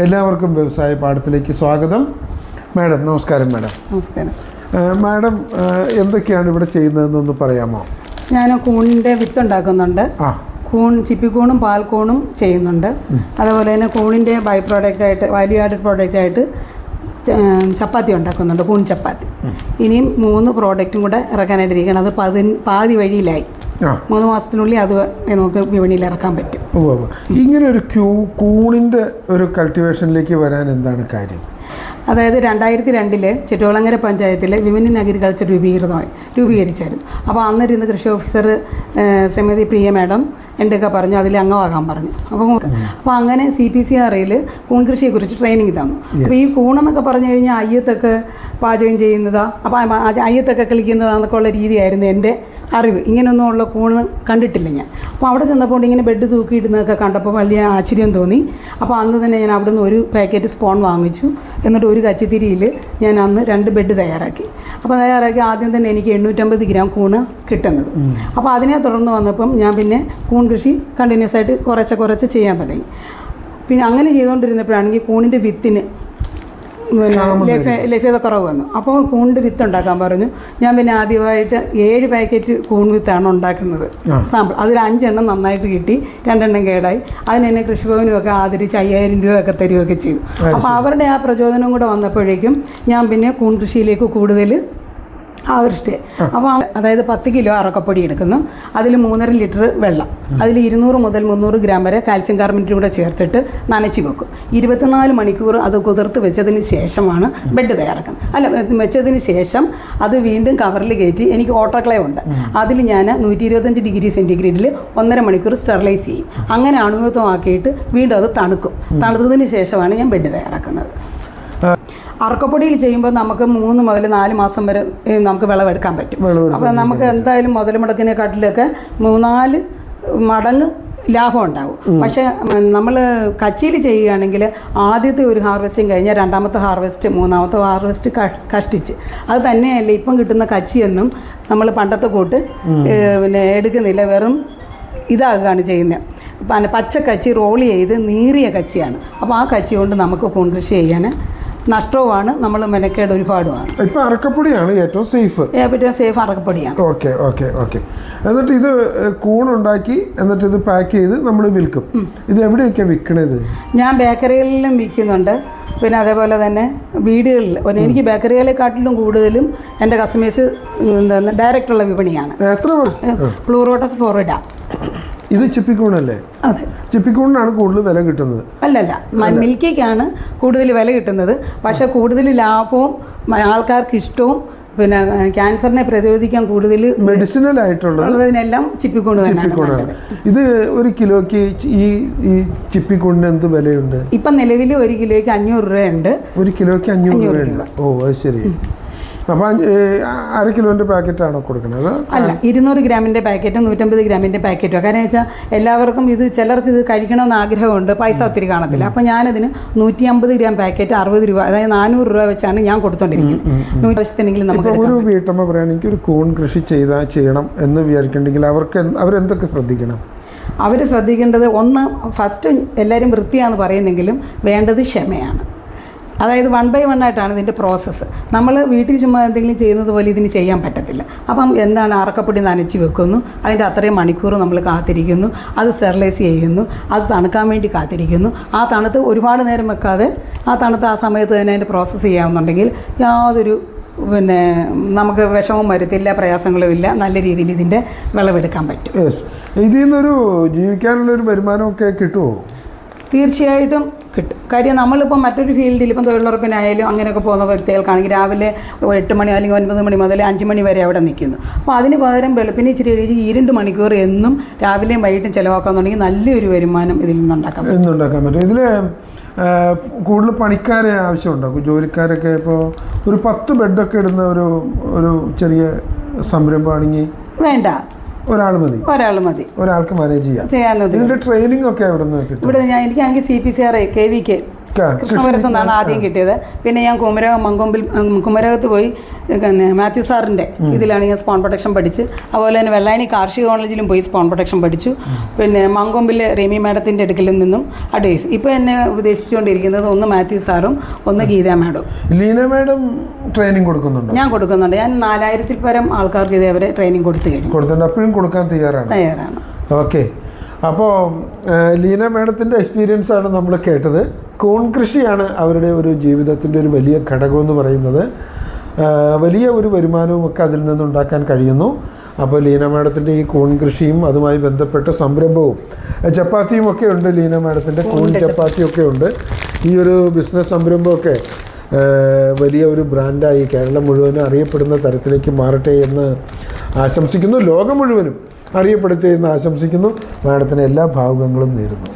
എല്ലാവർക്കും വ്യവസായ പാഠത്തിലേക്ക് സ്വാഗതം. മാഡം നമസ്കാരം മാഡം. നമസ്കാരം. മാഡം എന്തൊക്കെയാണ് ഇവിടെ ചെയ്യുന്നതെന്നൊന്ന് പറയാമോ? ഞാൻ കൂണിന്റെ വിത്ത് ഉണ്ടാക്കുന്നുണ്ട്. കൂൺ ചിപ്പിക്കൂണും പാൽക്കൂണും ചെയ്യുന്നുണ്ട്. അതുപോലെ തന്നെ കൂണിന്റെ ബൈ പ്രോഡക്റ്റ് ആയിട്ട് വാല്യൂ ആഡഡ് പ്രോഡക്റ്റ് ആയിട്ട് ചപ്പാത്തി ഉണ്ടാക്കുന്നുണ്ട് കൂൺ ചപ്പാത്തി. ഇനിയും മൂന്ന് പ്രോഡക്റ്റും കൂടെ ഇറക്കാനായിട്ടിരിക്കണം അത് പതി പാതി വഴിയിലായി. മൂന്ന് മാസത്തിനുള്ളിൽ അത് നമുക്ക് വിപണിയിൽ ഇറക്കാൻ പറ്റും. ഇങ്ങനെ ഒരു ക്യൂ കൂണിന്റെ ഒരു കൾട്ടിവേഷനിലേക്ക് വരാൻ എന്താണ് കാര്യം? അതായത് രണ്ടായിരത്തി രണ്ടിൽ ചിറ്റോളങ്ങര പഞ്ചായത്തിൽ വിമൻ ഇൻ അഗ്രികൾച്ചർ രൂപീകൃതമായി രൂപീകരിച്ചായിരുന്നു. അപ്പോൾ അന്നിരുന്ന് കൃഷി ഓഫീസർ ശ്രീമതി പ്രിയ മാഡം എന്തൊക്കെ പറഞ്ഞു അതിൽ അംഗമാകാൻ പറഞ്ഞു. അപ്പോൾ അപ്പോൾ അങ്ങനെ സി പി സി ആറിൽ കൂൺ കൃഷിയെക്കുറിച്ച് ട്രെയിനിങ് തന്നു. അപ്പോൾ ഈ കൂണെന്നൊക്കെ പറഞ്ഞു കഴിഞ്ഞാൽ അയ്യത്തൊക്കെ പാചകം ചെയ്യുന്നതാ അപ്പോൾ അയ്യത്തൊക്കെ കളിക്കുന്നതാണെന്നൊക്കെ ഉള്ള രീതിയായിരുന്നു എന്റെ അറിവ് ഇങ്ങനെയൊന്നും ഉള്ള കൂണ് കണ്ടിട്ടില്ല ഞാൻ. അപ്പോൾ അവിടെ ചെന്നപ്പോൾ ഇങ്ങനെ ബെഡ് തൂക്കിയിടുന്നതൊക്കെ കണ്ടപ്പോൾ വലിയ ആശ്ചര്യം തോന്നി. അപ്പോൾ അന്ന് തന്നെ ഞാൻ അവിടെ നിന്ന് ഒരു പാക്കറ്റ് സ്പോൺ വാങ്ങിച്ചു. എന്നിട്ട് ഒരു കച്ചിത്തിരിയിൽ ഞാൻ അന്ന് രണ്ട് ബെഡ് തയ്യാറാക്കി. അപ്പോൾ തയ്യാറാക്കി ആദ്യം തന്നെ എനിക്ക് എണ്ണൂറ്റമ്പത് ഗ്രാം കൂണ് കിട്ടുന്നത്. അപ്പോൾ അതിനെ തുടർന്ന് വന്നപ്പം ഞാൻ പിന്നെ കൂൺ കൃഷി കണ്ടിന്യൂസ് ആയിട്ട് കുറച്ച് കുറച്ച് ചെയ്യാൻ തുടങ്ങി. പിന്നെ അങ്ങനെ ചെയ്തുകൊണ്ടിരുന്നപ്പോഴാണെങ്കിൽ കൂണിന്റെ വിത്തിന് ലഭ്യത കുറവ് വന്നു. അപ്പോൾ കൂണ്ട് വിത്ത് ഉണ്ടാക്കാൻ പറഞ്ഞു. ഞാൻ പിന്നെ ആദ്യമായിട്ട് ഏഴ് പാക്കറ്റ് കൂൺ വിത്താണ് ഉണ്ടാക്കുന്നത് സാമ്പിൾ. അതിൽ അഞ്ചെണ്ണം നന്നായിട്ട് കിട്ടി. രണ്ടെണ്ണം കേടായി. അതിന് എന്നെ കൃഷിഭവനും ഒക്കെ ആദരിച്ച് അയ്യായിരം രൂപയൊക്കെ തരികയൊക്കെ ചെയ്തു. അപ്പോൾ അവരുടെ ആ പ്രചോദനം കൂടെ വന്നപ്പോഴേക്കും ഞാൻ പിന്നെ കൂൺ കൃഷിയിലേക്ക് കൂടുതൽ ആകൃഷ്ട അപ്പോൾ അതായത് പത്ത് കിലോ അറക്കപ്പൊടി എടുക്കുന്നു. അതിൽ മൂന്നര ലിറ്റർ വെള്ളം. അതിൽ ഇരുന്നൂറ് മുതൽ മുന്നൂറ് ഗ്രാം വരെ കാൽസ്യം കാർബണേറ്റും കൂടെ ചേർത്തിട്ട് നനച്ച് വെക്കും. ഇരുപത്തിനാല് മണിക്കൂർ അത് കുതിർത്ത് വെച്ചതിന് ശേഷമാണ് ബെഡ് തയ്യാറാക്കുന്നത്. അല്ല വെച്ചതിന് ശേഷം അത് വീണ്ടും കവറിൽ കയറ്റി എനിക്ക് ഓട്ടോക്ലേവ് ഉണ്ട്. അതിൽ ഞാൻ നൂറ്റി ഇരുപത്തഞ്ച് ഡിഗ്രി സെന്റിഗ്രേഡിൽ ഒന്നര മണിക്കൂർ സ്റ്റെറിലൈസ് ചെയ്യും. അങ്ങനെ അണുവിത്വമാക്കിയിട്ട് വീണ്ടും അത് തണുക്കും. തണുത്തതിന് ശേഷമാണ് ഞാൻ ബെഡ് തയ്യാറാക്കുന്നത്. അറക്കപ്പൊടിയിൽ ചെയ്യുമ്പോൾ നമുക്ക് മൂന്ന് മുതൽ നാല് മാസം വരെ നമുക്ക് വിളവെടുക്കാൻ പറ്റും. അപ്പോൾ നമുക്ക് എന്തായാലും മുതൽ മുടക്കിനെക്കാട്ടിലൊക്കെ മൂന്നാൽ മടങ്ങ് ലാഭം ഉണ്ടാവും. പക്ഷേ നമ്മൾ കച്ചിയിൽ ചെയ്യുകയാണെങ്കിൽ ആദ്യത്തെ ഒരു ഹാർവെസ്റ്റിങ് കഴിഞ്ഞാൽ രണ്ടാമത്തെ ഹാർവെസ്റ്റ് മൂന്നാമത്തെ ഹാർവെസ്റ്റ് കഷ്ടിച്ച്. അത് തന്നെയല്ല ഇപ്പം കിട്ടുന്ന കച്ചിയൊന്നും നമ്മൾ പണ്ടത്തെ കൂട്ട് പിന്നെ എടുക്കുന്നില്ല വെറും ഇതാകുകയാണ് ചെയ്യുന്നത്. പിന്നെ പച്ച കച്ചി റോൾ ചെയ്ത് നീറിയ കച്ചിയാണ്. അപ്പോൾ ആ കച്ചി കൊണ്ട് നമുക്ക് കൂൺ കൃഷി ചെയ്യാൻ നഷ്ടവുമാണ് നമ്മൾ മെനക്കേട് ഒരുപാടുമാണ്. ഇപ്പം അറക്കപ്പൊടിയാണ് ഏറ്റവും സേഫ്. ഏറ്റവും സേഫ് അറക്കപ്പൊടിയാണ്. Okay okay okay. എന്നിട്ട് ഇത് കൂണുണ്ടാക്കി എന്നിട്ട് ഇത് പാക്ക് ചെയ്ത് നമ്മൾ വിൽക്കും. ഇത് എവിടെയൊക്കെ വിൽക്കണത് ഞാൻ ബേക്കറികളിലും വിൽക്കുന്നുണ്ട്. പിന്നെ അതേപോലെ തന്നെ വീടുകളിൽ എനിക്ക് ബേക്കറികളെക്കാട്ടിലും കൂടുതലും എന്റെ കസ്റ്റമേഴ്സ് ഡയറക്റ്റുള്ള വിപണിയാണ്. എത്ര ഫ്ലൂറോട്ടസ് പ്ലൂറോട്ടസ് ഫ്ലോറിഡ ഇത് ചിപ്പിക്കൂണല്ലേ അതെ. ചിപ്പിക്കൂണിനാണ് കൂടുതൽ വില കിട്ടുന്നത്. അല്ലല്ല മിൽക്കിക്കാണ് കൂടുതൽ വില കിട്ടുന്നത്. പക്ഷേ കൂടുതൽ ലാഭവും ആൾക്കാർക്ക് ഇഷ്ടവും പിന്നെ ക്യാൻസറിനെ പ്രതിരോധിക്കാൻ കൂടുതൽ മെഡിസിനൽ ആയിട്ടുള്ളത് ചിപ്പിക്കൂണ് തന്നെയാണ് ഇത് ഒരു കിലോയ്ക്ക് ഈ ഈ ചിപ്പിക്കൂണിന് എന്ത് വിലയുണ്ട്? ഇപ്പം നിലവിൽ ഒരു കിലോയ്ക്ക് അഞ്ഞൂറ് രൂപയുണ്ട്. ഒരു കിലോയ്ക്ക് അഞ്ഞൂറ് രൂപയുണ്ട്. ഓ അത് ശരി. അപ്പം അര കിലോന്റെ പാക്കറ്റാണോ കൊടുക്കുന്നത്? അല്ല ഇരുന്നൂറ് ഗ്രാമിന്റെ പാക്കറ്റും നൂറ്റമ്പത് ഗ്രാമിന്റെ പാക്കറ്റോ കാരണം വെച്ചാൽ എല്ലാവർക്കും ഇത് ചിലർക്ക് ഇത് കഴിക്കണമെന്ന് ആഗ്രഹമുണ്ട്. പൈസ ഒത്തിരി കാണത്തില്ല. അപ്പൊ ഞാനതിന് നൂറ്റി അമ്പത് ഗ്രാം പാക്കറ്റ് അറുപത് രൂപ അതായത് നാനൂറ് രൂപ വെച്ചാണ് ഞാൻ കൊടുത്തോണ്ടിരിക്കുന്നത്. ആവശ്യത്തിനെങ്കിലും നമുക്ക് ഒരു വീട്ടമ്മ പറയുകയാണെങ്കിൽ ഒരു കൂൺ കൃഷി ചെയ്താൽ ചെയ്യണം എന്ന് വിചാരിക്കണ്ടെങ്കിൽ അവർക്ക് അവരെന്തൊക്കെ ശ്രദ്ധിക്കണം? അവർ ശ്രദ്ധിക്കേണ്ടത് ഒന്ന് ഫസ്റ്റ് എല്ലാവരും വൃത്തിയാന്ന് പറയുന്നെങ്കിലും വേണ്ടത് ക്ഷമയാണ്. അതായത് വൺ ബൈ വൺ ആയിട്ടാണ് ഇതിന്റെ പ്രോസസ്സ് നമ്മൾ വീട്ടിൽ ചുമ്മാ എന്തെങ്കിലും ചെയ്യുന്നത് പോലെ ഇതിന് ചെയ്യാൻ പറ്റത്തില്ല. അപ്പം എന്താണ് അറക്കപ്പൊടി നനച്ച് വെക്കുന്നു. അതിന്റെ അത്രയും മണിക്കൂർ നമ്മൾ കാത്തിരിക്കുന്നു. അത് സ്റ്റെറിലൈസ് ചെയ്യുന്നു. അത് തണുക്കാൻ വേണ്ടി കാത്തിരിക്കുന്നു. ആ തണുത്ത് ഒരുപാട് നേരം വെക്കാതെ ആ തണുത്ത് ആ സമയത്ത് തന്നെ അതിന്റെ പ്രോസസ്സ് ചെയ്യാമെന്നുണ്ടെങ്കിൽ യാതൊരു പിന്നെ നമുക്ക് വിഷമവും വരത്തില്ല പ്രയാസങ്ങളും ഇല്ല. നല്ല രീതിയിൽ ഇതിന്റെ വിളവെടുക്കാൻ പറ്റും. യെസ് ഇതിൽ നിന്നൊരു ജീവിക്കാനുള്ള ഒരു വരുമാനമൊക്കെ കിട്ടുമോ തീർച്ചയായിട്ടും കിട്ടും. കാര്യം നമ്മളിപ്പോൾ മറ്റൊരു ഫീൽഡിൽ ഇപ്പം തൊഴിലുറപ്പിനായാലും അങ്ങനെയൊക്കെ പോകുന്ന വ്യക്തികൾക്കാണെങ്കിൽ രാവിലെ എട്ട് മണി അല്ലെങ്കിൽ ഒൻപത് മണി മുതൽ അഞ്ച് മണി വരെ അവിടെ നിൽക്കുന്നു. അപ്പോൾ അതിന് പകരം വെളുപ്പിന് ഇച്ചിരി കഴിച്ച് ഈ രണ്ട് മണിക്കൂർ എന്നും രാവിലെയും വൈകിട്ടും ചിലവാക്കാന്നുണ്ടെങ്കിൽ നല്ലൊരു വരുമാനം ഇതിൽ നിന്നുണ്ടാക്കാം ഉണ്ടാക്കാൻ പറ്റും. ഇതിൽ കൂടുതൽ പണിക്കാരെ ആവശ്യമുണ്ടോ? ജോലിക്കാരൊക്കെ ഇപ്പോൾ ഒരു പത്ത് ബെഡൊക്കെ ഇടുന്ന ഒരു ഒരു ചെറിയ സംരംഭമാണെങ്കിൽ വേണ്ട. ഒരാൾ മതി. ഒരാൾ മതി. ഒരാൾക്ക് മാനേജ് ചെയ്യാം. ചെയ്യാൻ ട്രെയിനിങ് ഒക്കെ എവിടെ നിന്ന് ഇവിടെ ഞാൻ എനിക്കാണെങ്കിൽ C P C R K V ക- കൃഷ്ണപുരത്തു നിന്നാണ് ആദ്യം കിട്ടിയത്. പിന്നെ ഞാൻ കുമരകം മങ്കൊമ്പിൽ കുമരകത്ത് പോയി പിന്നെ മാത്യു സാറിന്റെ ഇതിലാണ് ഞാൻ സ്പോൺ പ്രൊട്ടക്ഷൻ പഠിച്ച്. അതുപോലെ തന്നെ വെള്ളായണി കാർഷിക കോളേജിലും പോയി സ്പോൺ പ്രൊട്ടക്ഷൻ പഠിച്ചു. പിന്നെ മങ്കൊമ്പിൽ റെമി മാഡത്തിന്റെ അടുക്കലിൽ നിന്നും അഡ്വൈസ് ഇപ്പോൾ എന്നെ ഉപദേശിച്ചുകൊണ്ടിരിക്കുന്നത് ഒന്ന് മാത്യു സാറും ഒന്ന് Geetha madam. Leena madam training കൊടുക്കുന്നുണ്ട്? ഞാൻ കൊടുക്കുന്നുണ്ട്. ഞാൻ നാലായിരത്തിൽ പരം ആൾക്കാർക്ക് ഇതേവരെ ട്രെയിനിങ് കൊടുത്തു കഴിഞ്ഞു. കൊടുത്തിട്ടുണ്ട്. അപ്പോഴും കൊടുക്കാൻ തയ്യാറാണ്. തയ്യാറാണ്. ഓക്കെ. അപ്പോൾ ലീന മാഡത്തിന്റെ എക്സ്പീരിയൻസ് ആണ് നമ്മൾ കേട്ടത്. കൂൺ കൃഷിയാണ് അവരുടെ ഒരു ജീവിതത്തിന്റെ ഒരു വലിയ ഘടകം എന്ന് പറയുന്നത് വലിയ ഒരു വരുമാനവും ഒക്കെ അതിൽ നിന്നുണ്ടാക്കാൻ കഴിയുന്നു. അപ്പോൾ ലീന മാഡത്തിന്റെ ഈ കോൺ കൃഷിയും അതുമായി ബന്ധപ്പെട്ട സംരംഭവും ചപ്പാത്തിയും ഒക്കെ ഉണ്ട് ലീന മാഡത്തിന്റെ കൂൺ ചപ്പാത്തിയും ഒക്കെ ഉണ്ട്. ഈ ഒരു ബിസിനസ് സംരംഭമൊക്കെ വലിയ ഒരു ബ്രാൻഡായി കേരളം മുഴുവനും അറിയപ്പെടുന്ന തരത്തിലേക്ക് മാറട്ടെ എന്ന് ആശംസിക്കുന്നു. ലോകം മുഴുവനും അറിയപ്പെടട്ടെ എന്ന് ആശംസിക്കുന്നു. മാഡത്തിന് എല്ലാ ഭാവുകങ്ങളും നേരുന്നു.